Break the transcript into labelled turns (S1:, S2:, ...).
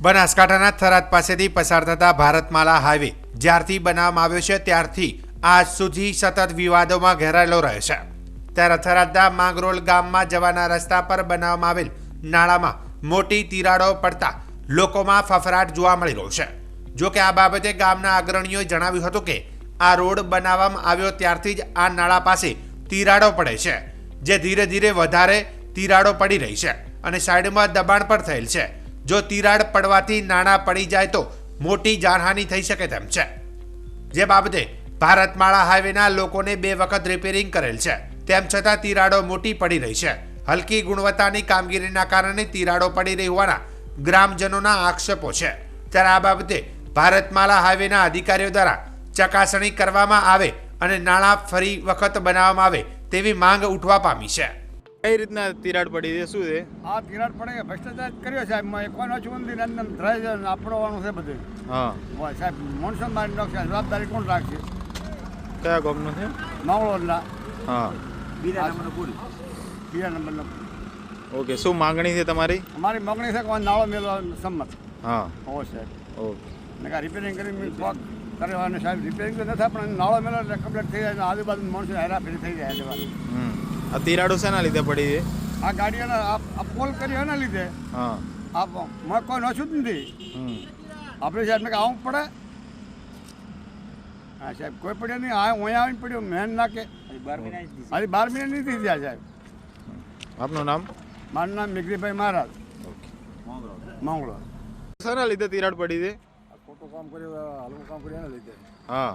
S1: બનાસકાંઠાના થરાદ પાસેથી પસાર થતા ભારતમાલા હાઈવે જ્યારથી બનાવવામાં આવ્યો છે, ત્યારથી આજ સુધી સતત વિવાદોમાં ઘેરાયેલો રહ્યો છે. ત્યારે થરાદના માંગરોળ ગામમાં જવાના રસ્તા પર બનાવવામાં આવેલ નાળામાં મોટી તિરાડો પડતા લોકોમાં ફફરાટ જોવા મળી રહ્યો છે. જો કે આ બાબતે ગામના અગ્રણીઓએ જણાવ્યું હતું કે આ રોડ બનાવવામાં આવ્યો ત્યારથી જ આ નાળા પાસે તિરાડો પડે છે, જે ધીરે ધીરે વધારે તિરાડો પડી રહી છે અને સાઈડમાં દબાણ પણ થયેલ છે. જો તિરાડ પડવાથી નાણાં પડી જાય તો મોટી જાનહાનિ થઈ શકે તેમ છે. જે બાબતે ભારતમાળા હાઈવેના લોકોને બે વખત રિપેરિંગ કરેલ છે. તેમ છતાં તિરાડો મોટી પડી રહી છે. હલકી ગુણવત્તાની કામગીરીના કારણે તિરાડો પડી રહી હોવાના ગ્રામજનોના આક્ષેપો છે. ત્યારે આ બાબતે ભારતમાલા હાઈવેના અધિકારીઓ દ્વારા ચકાસણી કરવામાં આવે અને નાણાં ફરી વખત બનાવવામાં આવે તેવી માંગ ઉઠવા પામી છે.
S2: કઈ રીતના તિરાડ પડી છે? શું છે?
S3: આ તિરાડ પડે કે ભ્રષ્ટાચાર કર્યો સાહેબ. મેં કોનો છું મંદિર અંદર ધરાય છે આપણવાનું છે બધું.
S2: હા.
S3: સાહેબ માણસો મારી નાખશે. જવાબદારી કોણ રાખશે?
S2: કયા ગામનો છે?
S3: મંગળોરના
S2: હા.
S3: બીજા નંબરનો પૂરી બીજા નંબરનો.
S2: ઓકે શું માંગણી છે તમારી?
S3: અમારી માંગણી છે કે નાળો મેળો સંમત.
S2: હા.
S3: ઓ સાહેબ.
S2: ઓકે.
S3: ને કાં રિપેરિંગ કરી મેં પગ કર્યો સાહેબ રિપેરિંગ તો નથી પણ નાળો મેળો કમ્પ્લીટ થઈ જાય આજુબાજુ માણસો હેરાફેરી થઈ જાય
S2: હમ. આ તિરાડો શેના લીધે પડી છે?
S3: આ ગાડીઓના આ પોલ કર્યો એના લીધે.
S2: હા.
S3: આ મેં કોઈ નોશું જ નથી. આપણે સાહેબ મેં આવું પડે. હા સાહેબ કોઈ પડ્યો નહીં. આ અહીંયા આવીને પડ્યો. મેન નાખે હજી બાર મિનિટ નહીં થઈ ગયા સાહેબ.
S2: આપનું નામ?
S3: મારું નામ મિગરીભાઈ મહારાજ.
S2: ઓકે.
S3: માંગલો
S2: શેના લીધે તિરાડ પડી છે?
S3: ખોટું કામ કર્યું હલવું કામ કર્યું એના લીધે.
S2: હા.